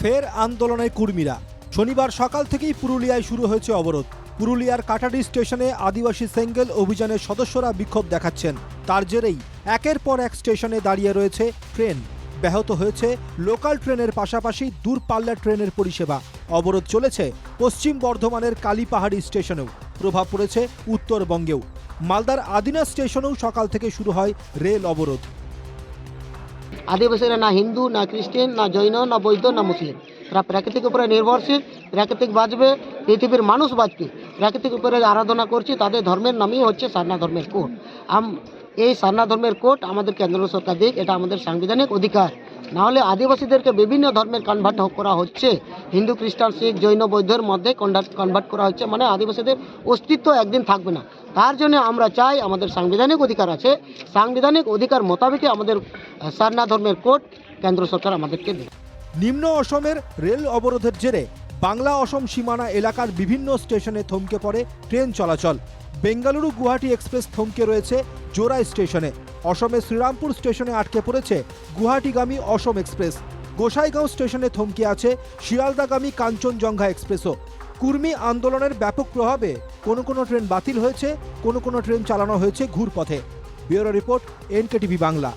ফের আন্দোলনে কুর্মীরা। শনিবার সকাল থেকেই পুরুলিয়ায় শুরু হয়েছে অবরোধ। পুরুলিয়ার কাটাডি স্টেশনে আদিবাসী সেঙ্গেল অভিযানের সদস্যরা বিক্ষোভ দেখাচ্ছেন। তার জেরেই একের পর এক স্টেশনে দাঁড়িয়ে রয়েছে ট্রেন। ব্যাহত হয়েছে লোকাল ট্রেনের পাশাপাশি দূরপাল্লার ট্রেনের পরিষেবা। অবরোধ চলেছে পশ্চিম বর্ধমানের কালীপাহাড়ি স্টেশনেও। প্রভাব পড়েছে উত্তরবঙ্গেও। মালদার আদিনা স্টেশনেও সকাল থেকে শুরু হয় রেল অবরোধ। আদিবাসীরা না হিন্দু, না খ্রিস্টান, না জৈন, না বৌদ্ধ, না মুসলিম। তারা প্রাকৃতিক উপরে নির্ভরশীল, প্রাকৃতিক বাঁচবে, পৃথিবীর মানুষ বাঁচবে। প্রাকৃতিক উপরে আরাধনা করছে, তাদের ধর্মের নামই হচ্ছে সারনা ধর্মের কোট। আম, এই সারনা ধর্মের কোট আমাদের কেন্দ্র সরকার দিক, এটা আমাদের সাংবিধানিক অধিকার। নাহলে আদিবাসীদেরকে বিভিন্ন ধর্মের কনভার্ট করা হচ্ছে। হিন্দু, খ্রিস্টান, শিখ, জৈন, বৌদ্ধের মধ্যে কনভার্ট করা হচ্ছে। মানে আদিবাসীদের অস্তিত্ব একদিন থাকবে না। তার জন্য আমরা চাই আমাদের সাংবিধানিক অধিকার আছে। সাংবিধানিক অধিকার মোতাবেকই আমাদের সারনা ধর্মের কোর্ট কেন্দ্র সরকার আমাদেরকে দেয় নিম্ন অসমের রেল অবরোধের জেরে বাংলা অসম সীমানা এলাকার বিভিন্ন স্টেশনে থমকে পড়ে ট্রেন চলাচল। বেঙ্গালুরু গুয়াহাটি এক্সপ্রেস থমকে রয়েছে জোড়াই স্টেশনে। অসমের শ্রীরামপুর স্টেশনে আটকে পড়েছে গুয়াহাটিগামী অসম এক্সপ্রেস। গোসাইগাঁও স্টেশনে থমকে আছে শিয়ালদাগামী কাঞ্চনজঙ্ঘা এক্সপ্রেসও। কুর্মী আন্দোলনের ব্যাপক প্রভাবে কোনো কোনো ট্রেন বাতিল হয়েছে, কোনো কোনো ট্রেন চালানো হয়েছে ঘুরপথে। Bureau report NKTV Bangla.